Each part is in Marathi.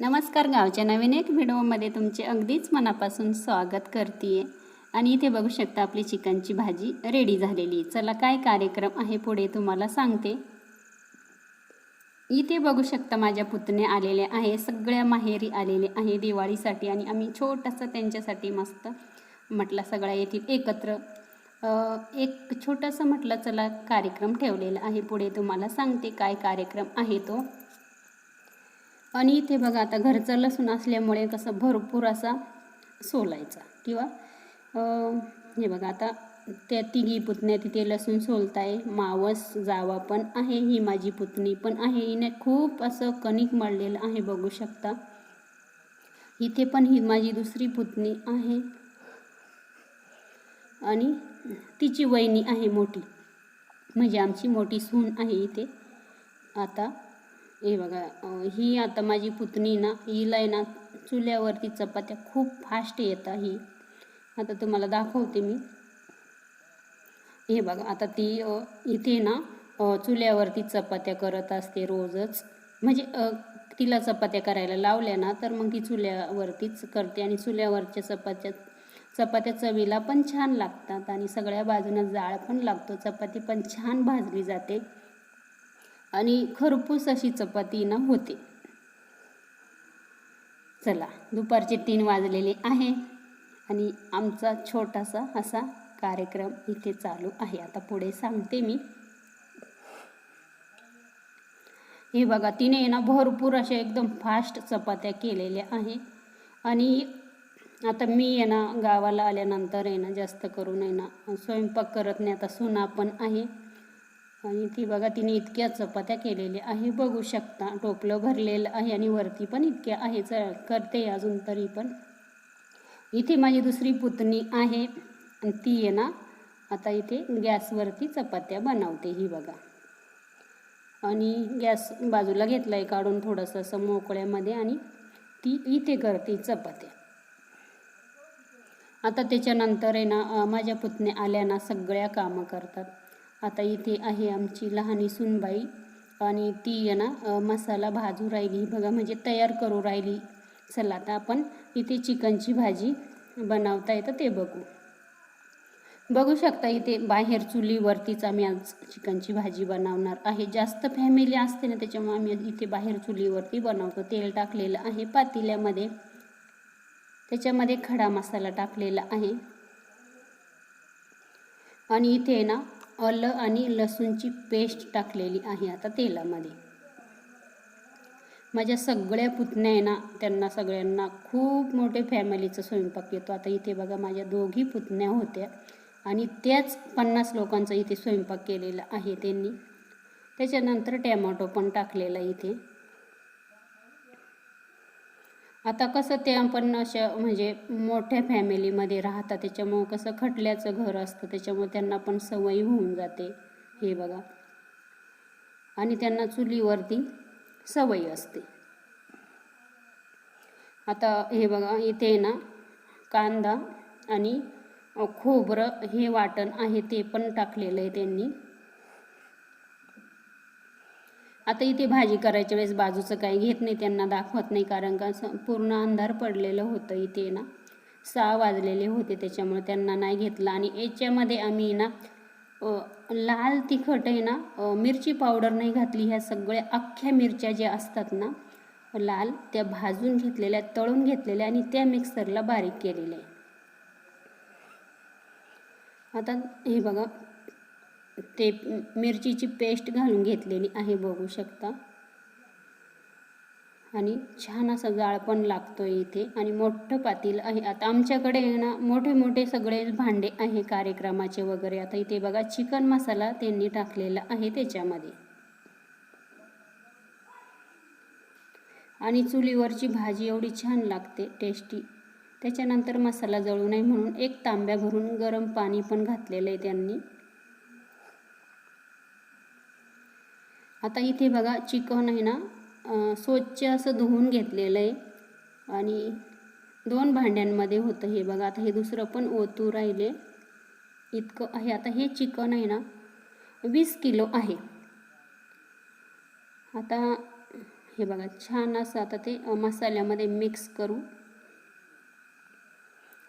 नमस्कार गावच्या नवीन एक व्हिडिओमध्ये तुमचे अगदीच मनापासून स्वागत करते आणि इथे बघू शकता आपली चिकनची भाजी रेडी झालेली. चला काय कार्यक्रम आहे पुढे तुम्हाला सांगते. इथे बघू शकता माझ्या पुतणे आलेले आहे सगळ्या माहेरी आलेले आहे दिवाळीसाठी आणि आम्ही छोटंसं त्यांच्यासाठी मस्त म्हटलं सगळ्या येथील एकत्र. एक छोटंसं म्हटलं चला कार्यक्रम ठेवलेला आहे पुढे तुम्हाला सांगते काय कार्यक्रम आहे तो. आणि इथे बघा आता घरचं लसूण असल्यामुळे कसं भरपूर असा सोलायचा. किंवा हे बघा आता त्या तिघी पुतण्या तिथे लसूण सोलताय. मावस जावा पण आहे ही माझी पुतणी पण आहे. हिने खूप असं कणिक मळलेलं आहे बघू शकता. इथे पण ही माझी दुसरी पुतणी आहे. आणि तिची वहिनी आहे मोठी. म्हणजे आमची मोठी सून आहे इथे. आता हे बघा ही आता माझी पुतणी ना हिला आहे ना चुल्यावरती चपात्या खूप फास्ट येतात ही. आता तुम्हाला दाखवते मी. हे बघा आता ती इथे ना चुल्यावरती चपात्या करत असते रोजच. म्हणजे तिला चपात्या करायला लावल्या ना तर मग ती चुल्यावरतीच करते आणि चुल्यावरच्या चपात्या चपात्या चवीला पण छान लागतात आणि सगळ्या बाजूनं जाळ पण लागतो. चपाती पण छान भाजली जाते. आणि खरपूस अशी चपाती ना होते. चला दुपारचे तीन वाजलेले आहे आणि आमचा छोटासा असा कार्यक्रम इथे चालू आहे. आता पुढे सांगते मी. हे बघा तिने ना भरपूर अशा एकदम फास्ट चपात्या केलेल्या आहे. आणि आता मी आहे ना गावाला आल्यानंतर आहे ना जास्त करून आहे ना स्वयंपाक करत नाही. आता सुना पण आहे. आणि ती बघा तिने इतक्या चपात्या केलेल्या आहे. बघू शकता टोपलं भरलेलं आहे आणि वरती पण इतक्या आहे. च करते अजून तरी पण. इथे माझी दुसरी पुतणी आहे. ती आहे ना आता इथे गॅसवरती चपात्या बनवते ही बघा. आणि गॅस बाजूला घेतला आहे काढून थोडंसं असं मोकळ्यामध्ये आणि ती इथे करते चपात्या. आता त्याच्यानंतर आहे ना माझ्या पुतण्या आल्या ना सगळ्या कामं करतात. आता इथे आहे आमची लहानी सुनबाई आणि ती आहे ना मसाला भाजू राहिली. बघा म्हणजे तयार करू राहिली. चला आता आपण इथे चिकनची भाजी बनवता येतं ते बघू. बघू शकता इथे बाहेर चुलीवरतीच आम्ही आज चिकनची भाजी बनवणार आहे. जास्त फॅमिली असते ना त्याच्यामुळे आम्ही इथे बाहेर चुलीवरती बनवतो. तेल टाकलेलं आहे पातेल्यामध्ये. त्याच्यामध्ये खडा मसाला टाकलेला आहे. आणि इथे ना आलं आणि लसूणची पेस्ट टाकलेली आहे आता तेलामध्ये. माझ्या सगळ्या पुतण्या आहे ना त्यांना सगळ्यांना खूप मोठे फॅमिलीचा स्वयंपाक येतो. आता इथे बघा माझ्या दोघी पुतण्या होत्या आणि त्याच पन्नास लोकांचा इथे स्वयंपाक केलेला आहे त्यांनी. त्याच्यानंतर टॅमॅटो पण टाकलेला इथे. आता कसं ते आपण अशा म्हणजे मोठ्या फॅमिलीमध्ये राहतात त्याच्यामुळं कसं खटल्याचं घर असतं त्याच्यामुळे त्यांना पण सवयी होऊन जाते. हे बघा. आणि त्यांना चुलीवरती सवय असते. आता हे बघा इथे ना कांदा आणि खोबरं हे वाटण आहे ते पण टाकलेलं आहे त्यांनी. आता इथे भाजी करायच्या वेळेस बाजूचं काही घेत नाही त्यांना दाखवत नाही कारण का पूर्ण अंधार पडलेलं होतं इथे ना. सहा वाजलेले होते त्याच्यामुळे त्यांना नाही घेतलं. आणि याच्यामध्ये आम्ही ना लाल तिखट आहे ना मिरची पावडर नाही घातली. ह्या सगळ्या अख्ख्या मिरच्या ज्या असतात ना लाल त्या भाजून घेतलेल्या तळून घेतलेल्या आणि त्या मिक्सरला बारीक केलेल्या आहे आता हे बघा ते मिरचीची पेस्ट घालून घेतलेली आहे बघू शकता. आणि छान असा जाळ पण लागतो इथे. आणि मोठं पातील आहे. आता आमच्याकडे ना मोठे मोठे सगळे भांडे आहे कार्यक्रमाचे वगैरे. आता इथे बघा चिकन मसाला त्यांनी टाकलेला आहे त्याच्यामध्ये. आणि चुलीवरची भाजी एवढी छान लागते टेस्टी त्याच्यानंतर मसाला जळू नये म्हणून एक तांब्या भरून गरम पाणी पण घातलेलं आहे त्यांनी. आता इथे बघा चिकन आहे ना स्वच्छ असं धुवून घेतलेलं आहे. आणि दोन भांड्यांमध्ये होतं हे बघा आता हे दुसरं पण ओतू राहिले. इतकं आहे आता हे चिकन आहे ना वीस किलो आहे. आता हे बघा छान असं आता ते मसाल्यामध्ये मिक्स करू.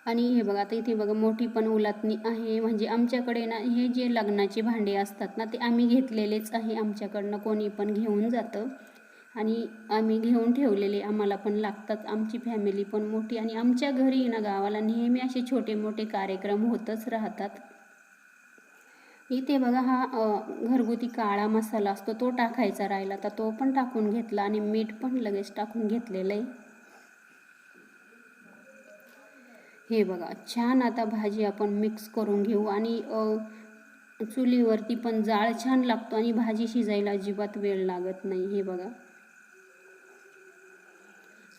आणि हे बघा आता इथे बघा मोठी पण उलातणी आहे. म्हणजे आमच्याकडे ना हे जे लग्नाचे भांडे असतात ना ते आम्ही घेतलेलेच आहे. आमच्याकडनं कोणी पण घेऊन जातं. आणि आम्ही घेऊन ठेवलेले आम्हाला पण लागतात. आमची फॅमिली पण मोठी. आणि आमच्या घरी ना गावाला नेहमी असे छोटे मोठे कार्यक्रम होतच राहतात. इथे बघा हा घरगुती काळा मसाला असतो तो टाकायचा राहिला तर तो पण टाकून घेतला. आणि मीठ पण लगेच टाकून घेतलेलं आहे. हे बघा छान आता भाजी आपण मिक्स करून घेऊ आणि चुलीवरती पण जाळ छान लागतो आणि भाजी शिजायला अजिबात वेळ लागत नाही. हे बघा.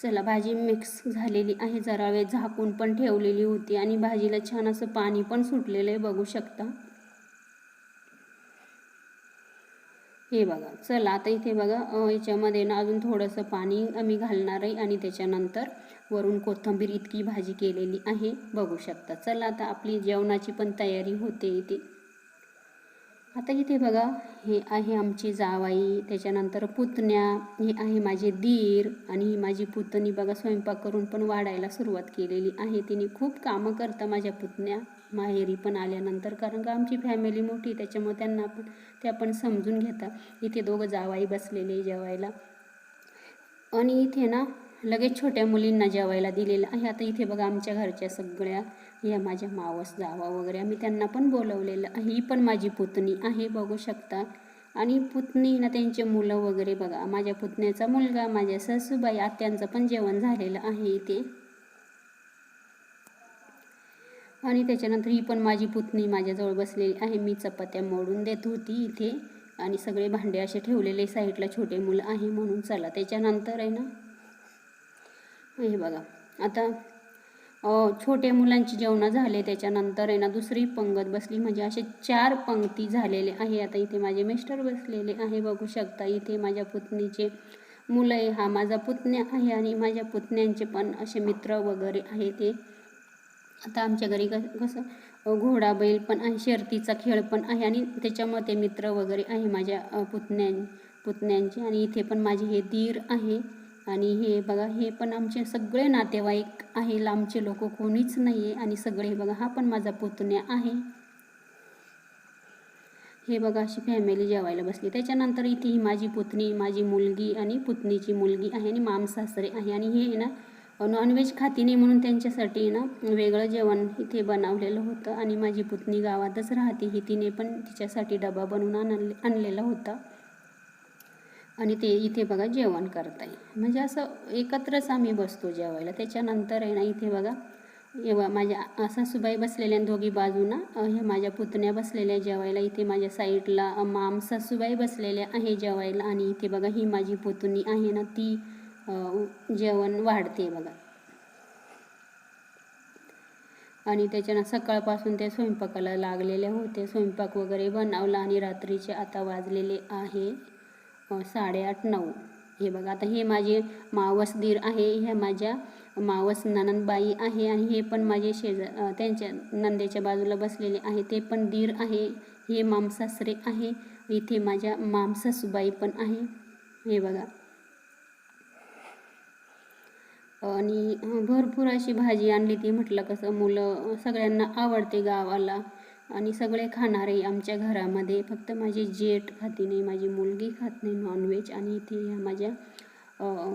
चला भाजी मिक्स झालेली आहे. जरा वेळ झाकून पण ठेवलेली होती आणि भाजीला छान असं पाणी पण सुटलेलं आहे बघू शकता. हे बघा चला आता इथे बघा याच्यामध्ये ना अजून थोडंसं पाणी आम्ही घालणार आहे आणि त्याच्यानंतर वरून कोथिंबीर इतकी भाजी केलेली आहे बघू शकता. चला आता आपली जेवणाची पण तयारी होते इथे. आता इथे बघा हे आहे आमची जावाई त्याच्यानंतर पुतण्या हे आहे माझे दीर आणि ही माझी पुतणी बघा स्वयंपाक करून पण वाढायला सुरुवात केलेली आहे. तिने खूप कामं करतं माझ्या पुतण्या. माहेरी पण आल्यानंतर कारण का आमची फॅमिली मोठी त्याच्यामुळे त्यांना पण ते पण समजून घेतात. इथे दोघं जावाई बसलेले जेवायला. आणि इथे ना लगेच छोट्या मुलींना जेवायला दिलेलं आहे. आता इथे बघा आमच्या घरच्या सगळ्या या माझ्या मावस जावा वगैरे आम्ही त्यांना पण बोलवलेलं आहे. ही पण माझी पुतणी आहे बघू शकता. आणि पुतणी ना त्यांचे मुलं वगैरे बघा. माझ्या पुतण्याचा मुलगा माझ्या सासूबाई आत्यांचं पण जेवण झालेलं आहे इथे. आणि त्याच्यानंतर ही पण माझी पुतणी माझ्याजवळ बसलेली आहे. मी चपात्या मोडून देत होती इथे आणि सगळे भांडे असे ठेवलेले साईडला छोटे मुलं आहे म्हणून चला. त्याच्यानंतर आहे ना हे बघा. आता छोटे मुलांची जेवणं झाले. त्याच्यानंतर आहे ना दुसरी पंगत बसली. म्हणजे असे चार पंक्ती झालेले आहे. आता इथे माझे मिस्टर बसलेले आहे. बघू शकता इथे माझ्या पुतणीचे मुलं आहे. हा माझा पुतण्या आहे आणि माझ्या पुतण्यांचे पण असे मित्र वगैरे आहे ते. आता आमच्या घरी कसं घोडा बैल पण आहे शर्तीचा खेळ पण आहे आणि त्याच्यामध्ये मित्र वगैरे आहे माझ्या पुतण्या पुतण्यां पुतण्यांचे आणि इथे पण माझे हे दीर आहे आणि हे बघा हे पण आमचे सगळे नातेवाईक आहे लांबचे लोक कोणीच नाही आहे आणि सगळे बघा हा पण माझा पुतण्या आहे. हे बघा अशी फॅमिली जेवायला बसली. त्याच्यानंतर इथे ही माझी पुतणी माझी मुलगी आणि पुतणीची मुलगी आहे आणि मामसासरे आहे आणि हे आहे ना नॉनव्हेज खाती नाही म्हणून त्यांच्यासाठी ना वेगळं जेवण इथे बनवलेलं होतं. आणि माझी पुतणी गावातच राहते. ही तिने पण तिच्यासाठी डबा बनवून आणले आणलेला होता. आणि ते इथे बघा जेवण करताय. म्हणजे असं एकत्रच आम्ही बसतो जेवायला. त्याच्यानंतर आहे ना इथे बघा एव्हा माझ्या सासूबाई बसलेल्या दोघी बाजूना हे माझ्या पुतण्या बसलेल्या जेवायला. इथे माझ्या साईडला माम सासूबाई बसलेल्या आहे जेवायला. आणि इथे बघा ही माझी पुतणी आहे ना ती जेवण वाढते बघा. आणि त्याच्यानं सकाळपासून हो, ते स्वयंपाकाला लागलेले होते स्वयंपाक वगैरे बनवला आणि रात्रीचे आता वाजलेले आहे साडेआठ नऊ. हे बघा आता हे माझे मावस दीर आहे ह्या माझ्या मावस ननंदबाई आहे आणि हे पण माझे शेजा त्यांच्या नंदेच्या बाजूला बसलेले आहे ते पण दीर आहे हे मामसासरे आहे इथे माझ्या मामसासूबाई पण आहे. हे बघा. आणि भरपूर अशी भाजी आणली ती म्हटलं कसं मुलं सगळ्यांना आवडते गावाला आणि सगळे खाणारे आमच्या घरामध्ये. फक्त माझी जेठ खाती नाही माझी मुलगी खात नाही नॉनव्हेज आणि इथे ह्या माझ्या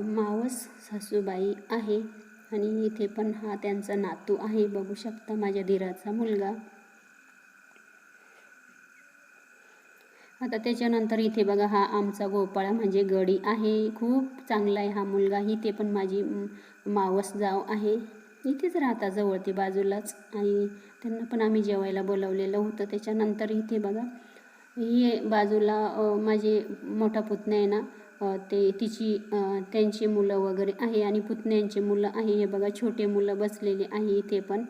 मावस सासूबाई आहे आणि इथे पण हा त्यांचा नातू आहे. बघू शकता माझ्या धीराचा मुलगा. आता त्याच्यानंतर इथे बघा हा आमचा गोपाळा म्हणजे गडी आहे. खूप चांगला आहे हा मुलगा. इथे पण माझी मावस जाव आहे. इथेच राहता जवळ ते बाजूलाच. आणि त्यांना पण आम्ही जेवायला बोलावलेलं होतं. त्याच्यानंतर इथे बघा ही बाजूला माझे मोठा पुतण्या आहे ना ते तिची त्यांची मुलं वगैरे आहे. आणि पुतण्यांची मुलं आहे. हे बघा छोटे मुलं बसलेले आहे इथे पण.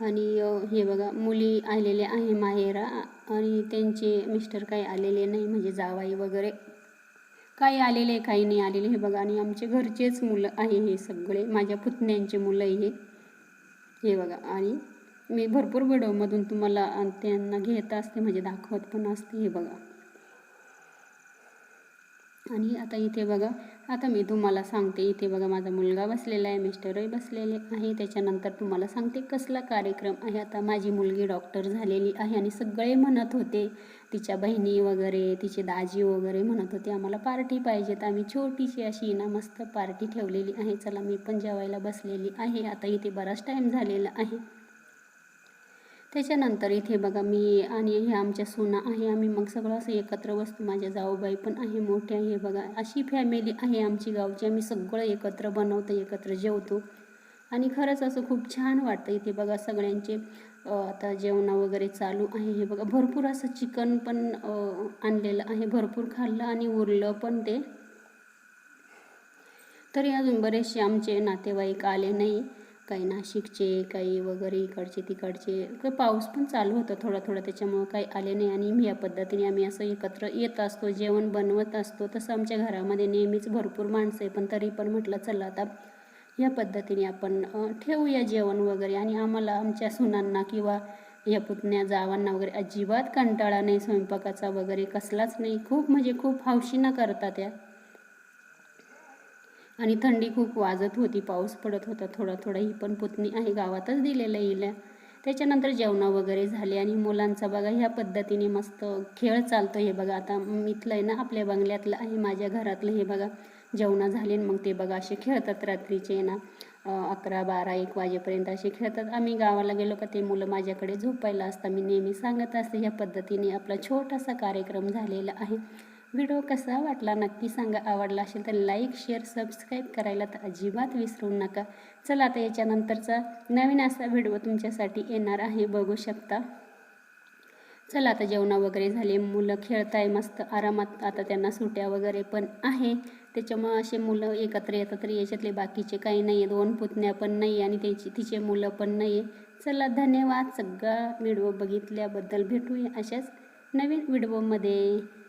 आणि हे बघा मुली आलेल्या आहे माहेरा आणि त्यांचे मिस्टर काही आलेले नाही म्हणजे जावाई वगैरे. काही आलेले काही नाही आलेले हे बघा. आणि आमचे घरचेच मुलं आहे हे सगळे. माझ्या पुतण्यांचे मुलं हे. हे बघा. आणि मी भरपूर व्हिडिओमधून तुम्हाला त्यांना घेत असते म्हणजे दाखवत पण असते हे बघा. आणि आता इथे बघा आता मी तुम्हाला सांगते इथे बघा माझा मुलगा बसलेला आहे मिस्टरही बसलेले आहे. त्याच्यानंतर तुम्हाला सांगते कसला कार्यक्रम आहे. आता माझी मुलगी डॉक्टर झालेली आहे आणि सगळे म्हणत होते तिच्या बहिणी वगैरे तिचे दाजी वगैरे म्हणत होते आम्हाला पार्टी पाहिजेत. आम्ही छोटीशी अशी ना मस्त पार्टी ठेवलेली आहे. चला मी पण जेवायला बसलेली आहे. आता इथे बराच टाईम झालेला आहे. त्याच्यानंतर इथे बघा मी आणि हे आमच्या सुना आहे. आम्ही मग सगळं असं एकत्र बसतो. माझ्या जाऊबाई पण आहे मोठे आहे. बघा अशी फॅमिली आहे आमची गावची. आम्ही सगळं एकत्र बनवतो एकत्र जेवतो. आणि खरंच असं खूप छान वाटतं. इथे बघा सगळ्यांचे आता जेवणं वगैरे चालू आहे. हे बघा भरपूर असं चिकन पण आणलेलं आहे. भरपूर खाल्लं आणि उरलं पण ते. तरी अजून बरेचसे आमचे नातेवाईक आले नाही. काही नाशिकचे काही वगैरे इकडचे तिकडचे. क- पाऊस पण चालू होता थोडा थोडा. त्याच्यामुळं काही आले नाही आणि या पद्धतीने आम्ही असं एकत्र येत असतो जेवण बनवत असतो. तसं आमच्या घरामध्ये नेहमीच भरपूर माणसं आहे पण तरी पण म्हटलं चला आता या पद्धतीने आपण ठेवूया जेवण वगैरे. आणि आम्हाला आमच्या सुनांना किंवा या पुतण्या जावांना वगैरे अजिबात कंटाळा नाही स्वयंपाकाचा वगैरे कसलाच नाही. खूप म्हणजे खूप हौशीनं करतात त्या आणि थंडी खूप वाजत होती पाऊस पडत होता थोडा थोडा. ही पण पुतणी आहे गावातच दिलेल्या येल्या त्याच्यानंतर जेवणं वगैरे झाले आणि मुलांचा बघा ह्या पद्धतीने मस्त खेळ चालतो हे बघा. आता इथलं आहे ना आपल्या बंगल्यातलं आहे माझ्या घरातलं हे बघा. जेवणं झाले आणि मग ते बघा असे खेळतात रात्रीचे ना अकरा बारा एक वाजेपर्यंत असे खेळतात. आम्ही गावाला गेलो का ते मुलं माझ्याकडे झोपायला असता मी नेहमी सांगत असते ह्या पद्धतीने आपला छोटासा कार्यक्रम झालेला आहे. व्हिडिओ कसा वाटला नक्की सांगा. आवडला असेल तर लाईक शेअर सबस्क्राईब करायला तर अजिबात विसरू नका. चला आता याच्यानंतरचा नवीन असा व्हिडिओ तुमच्यासाठी येणार आहे. बघू शकता. चला आता जेवणा वगैरे झाले. मुलं खेळताय मस्त आरामात. आता त्यांना सुट्या वगैरे पण आहे. त्याच्यामुळं असे मुलं एकत्र येतात तर याच्यातले बाकीचे काही नाही आहे दोन पुतण्या पण नाही आणि त्याची तिचे मुलं पण नाही आहे चला धन्यवाद. सगळा व्हिडिओ बघितल्याबद्दल भेटूया अशाच नवीन व्हिडिओमध्ये.